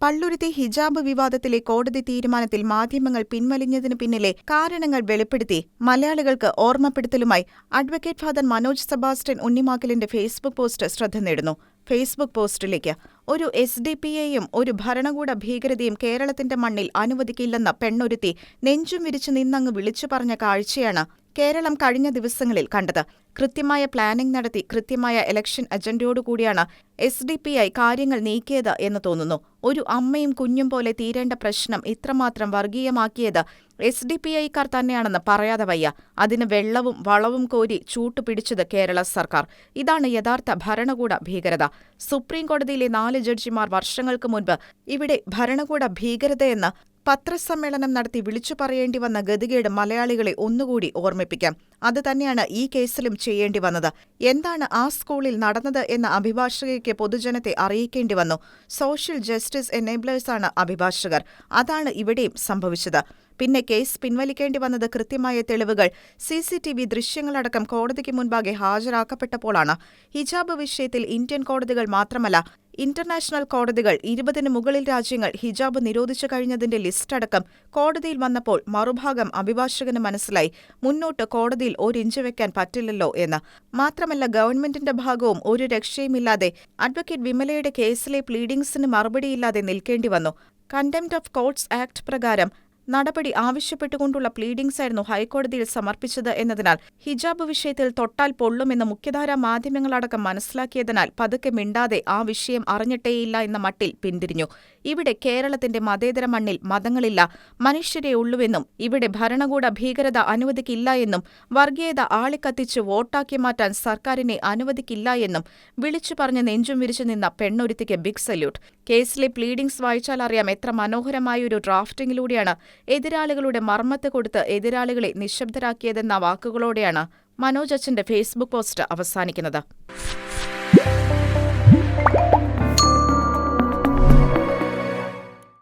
പള്ളുരുത്തി ഹിജാബ് വിവാദത്തിലെ കോടതി തീരുമാനത്തിൽ മാധ്യമങ്ങൾ പിൻവലിഞ്ഞതിനു പിന്നിലെ കാരണങ്ങൾ വെളിപ്പെടുത്തി മലയാളികൾക്ക് ഓർമ്മപ്പെടുത്തലുമായി അഡ്വക്കേറ്റ് ഫാദർ മനോജ് സെബാസ്റ്റ്യൻ ഉണ്ണിമാക്കലിന്റെ ഫേസ്ബുക്ക് പോസ്റ്റ് ശ്രദ്ധ നേടുന്നു. ഫേസ്ബുക്ക് പോസ്റ്റിലേക്ക് ഒരു എസ് ഡി പി എയും ഒരു ഭരണകൂട ഭീകരതയും കേരളത്തിന്റെ മണ്ണിൽ അനുവദിക്കില്ലെന്ന പെണ്ണൊരുത്തി നെഞ്ചും വിരിച്ചു നിന്നങ്ങ് വിളിച്ചു പറഞ്ഞ കാഴ്ചയാണ് കേരളം കഴിഞ്ഞ ദിവസങ്ങളിൽ കണ്ടത്. കൃത്യമായ പ്ലാനിംഗ് നടത്തി കൃത്യമായ ഇലക്ഷൻ അജണ്ടയോടുകൂടിയാണ് എസ് ഡി പി ഐ കാര്യങ്ങൾ നീക്കിയത് എന്ന് തോന്നുന്നു. ഒരു അമ്മയും കുഞ്ഞും പോലെ തീരേണ്ട പ്രശ്നം ഇത്രമാത്രം വർഗീയമാക്കിയത് എസ് ഡി പി ഐക്കാർ തന്നെയാണെന്ന് പറയാതെ വയ്യ. അതിന് വെള്ളവും വളവും കോരി ചൂട്ടുപിടിച്ചത് കേരള സർക്കാർ. ഇതാണ് യഥാർത്ഥ ഭരണകൂട ഭീകരത. സുപ്രീം കോടതിയിലെ നാല് ജഡ്ജിമാർ വർഷങ്ങൾക്ക് മുൻപ് ഇവിടെ ഭരണകൂട ഭീകരതയെന്ന് പത്രസമ്മേളനം നടത്തി വിളിച്ചു പറയേണ്ടി വന്ന ഗതികേട് മലയാളികളെ ഒന്നുകൂടി ഓർമ്മിപ്പിക്കാം. അത് തന്നെയാണ് ഈ കേസിലും ചെയ്യേണ്ടി വന്നത്. എന്താണ് ആ സ്കൂളിൽ നടന്നത് എന്ന അഭിഭാഷകയ്ക്ക് പൊതുജനത്തെ അറിയിക്കേണ്ടി വന്നു. സോഷ്യൽ ജസ്റ്റിസ് എനേബ്ലേഴ്സാണ് അഭിഭാഷകർ. അതാണ് ഇവിടെയും സംഭവിച്ചത്. പിന്നെ കേസ് പിൻവലിക്കേണ്ടി വന്നത് കൃത്യമായ തെളിവുകൾ. സി സി ടി വി ദൃശ്യങ്ങളടക്കം കോടതിക്ക് മുൻപാകെ ഹാജരാക്കപ്പെട്ടപ്പോഴാണ് ഹിജാബ് വിഷയത്തിൽ ഇന്ത്യൻ കോടതികൾ മാത്രമല്ല ഇന്റർനാഷണൽ കോടതികൾ ഇരുപതിന് മുകളിൽ രാജ്യങ്ങൾ ഹിജാബ് നിരോധിച്ചു കഴിഞ്ഞതിന്റെ ലിസ്റ്റ് അടക്കം കോടതിയിൽ വന്നപ്പോൾ മറുഭാഗം അഭിഭാഷകന് മനസ്സിലായി. മുന്നോട്ട് കോടതിയിൽ ഒരിഞ്ച് വെക്കാൻ പറ്റില്ലല്ലോ എന്ന്. മാത്രമല്ല ഗവൺമെന്റിന്റെ ഭാഗവും ഒരു രക്ഷയുമില്ലാതെ അഡ്വക്കേറ്റ് വിമലയുടെ കേസിലെ പ്ലീഡിംഗ്സിന് മറുപടിയില്ലാതെ നിൽക്കേണ്ടി വന്നു. കണ്ടംപ്റ്റ് ഓഫ് കോർട്സ് ആക്ട് പ്രകാരം നടപടി ആവശ്യപ്പെട്ടുകൊണ്ടുള്ള പ്ലീഡിംഗ്സായിരുന്നു ഹൈക്കോടതിയിൽ സമർപ്പിച്ചത് എന്നതിനാൽ ഹിജാബ് വിഷയത്തിൽ തൊട്ടാൽ പൊള്ളുമെന്ന് മുഖ്യധാരാ മാധ്യമങ്ങളടക്കം മനസ്സിലാക്കിയതിനാൽ പതുക്കെ മിണ്ടാതെ ആ വിഷയം അറിഞ്ഞിട്ടേയില്ല എന്ന മട്ടിൽ പിന്തിരിഞ്ഞു. ഇവിടെ കേരളത്തിന്റെ മതേതര മണ്ണിൽ മതങ്ങളില്ല മനുഷ്യരെ ഉള്ളുവെന്നും ഇവിടെ ഭരണകൂട ഭീകരത അനുവദിക്കില്ല എന്നും വർഗീയത ആളിക്കത്തിച്ച് വോട്ടാക്കി മാറ്റാൻ സർക്കാരിനെ അനുവദിക്കില്ല എന്നും വിളിച്ചു പറഞ്ഞ് നെഞ്ചും വിരിച്ചു നിന്ന പെണ്ണൊരുത്തിക്ക് ബിഗ് സല്യൂട്ട് കേസിലെ പ്ലീഡിംഗ്സ് വായിച്ചാൽ അറിയാം എത്ര മനോഹരമായ ഒരു ഡ്രാഫ്റ്റിംഗിലൂടെയാണ് എതിരാളികളുടെ മർമ്മത്ത് കൊടുത്ത് എതിരാളികളെ നിശബ്ദരാക്കിയതെന്ന വാക്കുകളോടെയാണ് മനോജ് അച്ഛന്റെ ഫേസ്ബുക്ക് പോസ്റ്റ് അവസാനിക്കുന്നത്.